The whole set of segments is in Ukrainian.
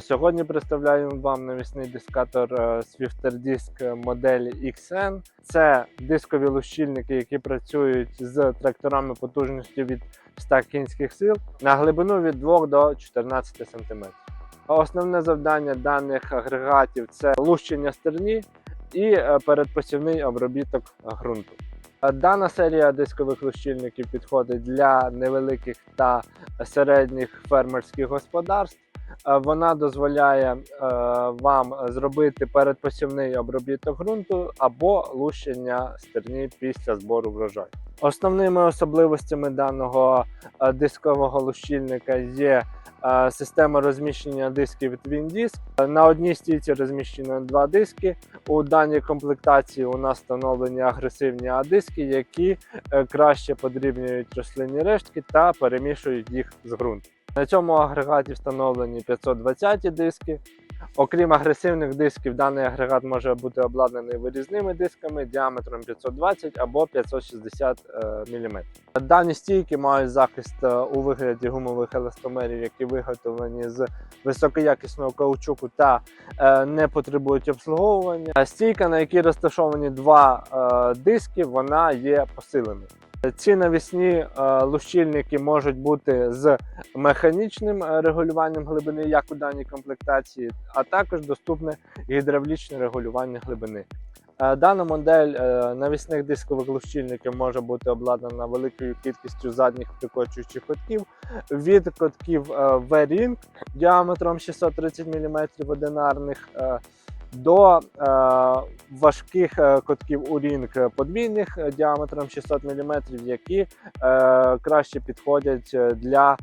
Сьогодні представляємо вам навісний дискатор е, Swifter моделі XN. Це дискові лущильники, які працюють з тракторами потужністю від 100 кінських сил на глибину від 2 до 14 см. Основне завдання даних агрегатів це лущення стерні і е, передпосівний обробіток ґрунту. Дана серія дискових лущильників підходить для невеликих та середніх фермерських господарств. Е, Вона дозволяє е, вам зробити передпосівний обробіток ґрунту або лущення стерні після збору врожаю. Основними особливостями даного е, дискового лущильника є система розміщення дисків Twin Disk. Е, На одній стійці розміщено два диски. У даній комплектації у нас встановлені агресивні А-диски, які краще подрібнюють рослинні рештки та перемішують їх з ґрунтом. На цьому агрегаті встановлені 520 диски. Окрім агресивних дисків, даний агрегат може бути обладнаний вирізними дисками діаметром 520 або 560 мм. Дані стійки мають захист е, у вигляді гумових еластомерів, які виготовлені з високоякісного каучуку та е, не потребують обслуговування. Стійка, на якій розташовані два е, диски, вона є посиленою. Ці навісні е, лущильники можуть бути з механічним е, регулюванням глибини, як у даній комплектації, а також доступне гідравлічне регулювання глибини. Е, Дана модель навісних дискових лущильників може бути обладнана великою кількістю задніх прикочуючих котків від котків V-Ring діаметром 630 мм одинарних до е, важких е, котків у рінг подвійних е, діаметром 600 мм, які краще підходять для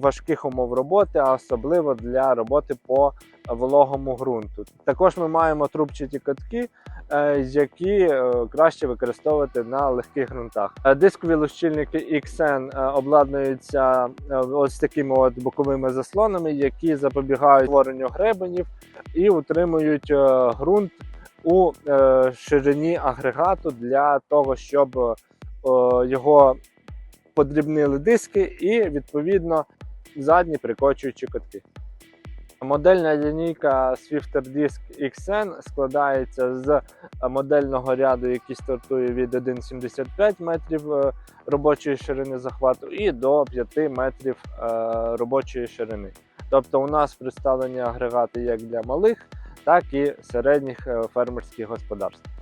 важких умов роботи, а особливо для роботи по вологому ґрунту. Також ми маємо трубчаті котки, е, які е, краще використовувати на легких ґрунтах. Е, Дискові лущильники XN обладнуються ось такими от боковими заслонами, які запобігають створенню гребенів і утримують ґрунт у ширині агрегату для того, щоб його подрібнили диски і відповідно задні прикочуючі котки. Модельна лінійка Swifter Disk XN складається з модельного ряду, який стартує від 1,75 метрів е, робочої ширини захвату і до 5 метрів е, робочої ширини. Тобто у нас представлені агрегати як для малих, так і середніх е, фермерських господарств.